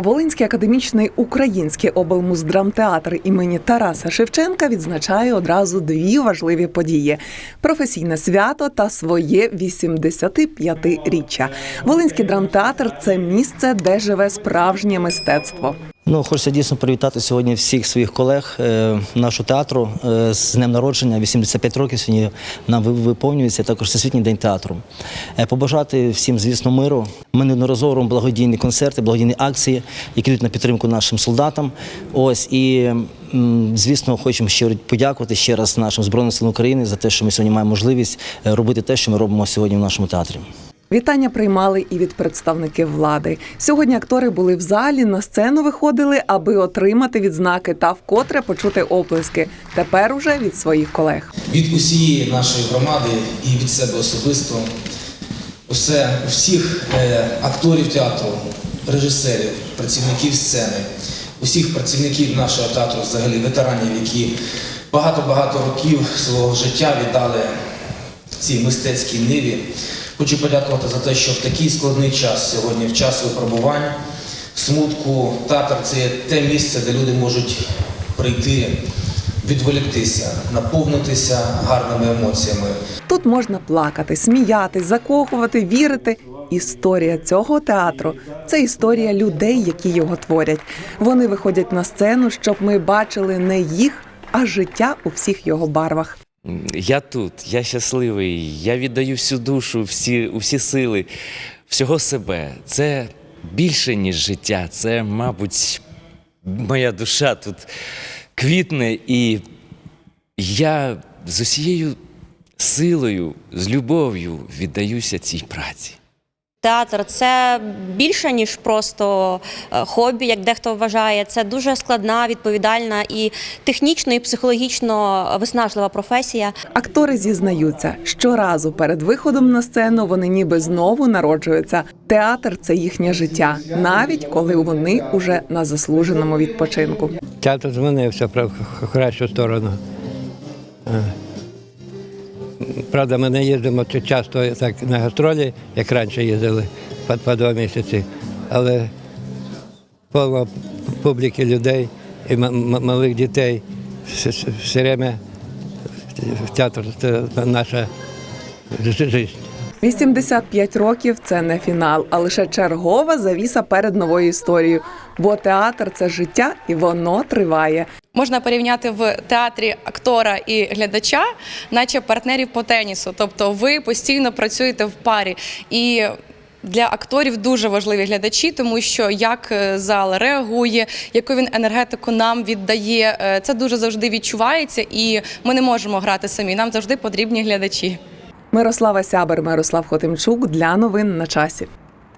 Волинський академічний український облмуздрамтеатр імені Тараса Шевченка відзначає одразу дві важливі події: професійне свято та своє 85-річчя. Волинський драмтеатр це місце, де живе справжнє мистецтво. Ну, хочеться дійсно привітати сьогодні всіх своїх колег е, нашого театру е, з днем народження. 85 років сьогодні нам ви- виповнюється також Всесвітній день театру. Е, побажати всім, звісно, миру. Ми неодноразово робимо благодійні концерти, благодійні акції, які йдуть на підтримку нашим солдатам. Ось і звісно, хочемо ще подякувати ще раз нашим збройним силам України за те, що ми сьогодні маємо можливість е, робити те, що ми робимо сьогодні в нашому театрі. Вітання приймали і від представників влади. Сьогодні актори були в залі, на сцену виходили, аби отримати відзнаки та вкотре почути оплески. Тепер уже від своїх колег. від усієї нашої громади і від себе особисто, усе, всіх е, акторів театру, режисерів, працівників сцени, усіх працівників нашого театру, взагалі ветеранів, які багато-багато років свого життя віддали цій мистецькій ниві. Хочу подякувати за те, що в такий складний час сьогодні, в час випробувань, смутку, театр це те місце, де люди можуть прийти, відволіктися, наповнитися гарними емоціями. Тут можна плакати, сміятись, закохувати, вірити. Історія цього театру це історія людей, які його творять. Вони виходять на сцену, щоб ми бачили не їх, а життя у всіх його барвах. Я тут, я щасливий, я віддаю всю душу, всі, усі сили, всього себе. Це більше, ніж життя. Це, мабуть, моя душа тут квітне, і я з усією силою, з любов'ю віддаюся цій праці. Театр це більше ніж просто е, хобі, як дехто вважає. Це дуже складна, відповідальна і технічно, і психологічно виснажлива професія. Актори зізнаються, щоразу перед виходом на сцену вони ніби знову народжуються. Театр це їхнє життя, навіть коли вони уже на заслуженому відпочинку. Театр змінився в в кращу сторону. Правда, ми не їздимо часто так на гастролі, як раніше їздили по, по два місяці, але повно публіки людей і малих дітей все, время театр це наша жи- життя. 85 років це не фінал, а лише чергова завіса перед новою історією. Бо театр це життя і воно триває. Можна порівняти в театрі актора і глядача, наче партнерів по тенісу. Тобто ви постійно працюєте в парі. І для акторів дуже важливі глядачі, тому що як е, зал реагує, яку він енергетику нам віддає, е, це дуже завжди відчувається, і ми не можемо грати самі. Нам завжди потрібні глядачі. Мирослава Сябер, Мирослав Хотимчук для новин на часі.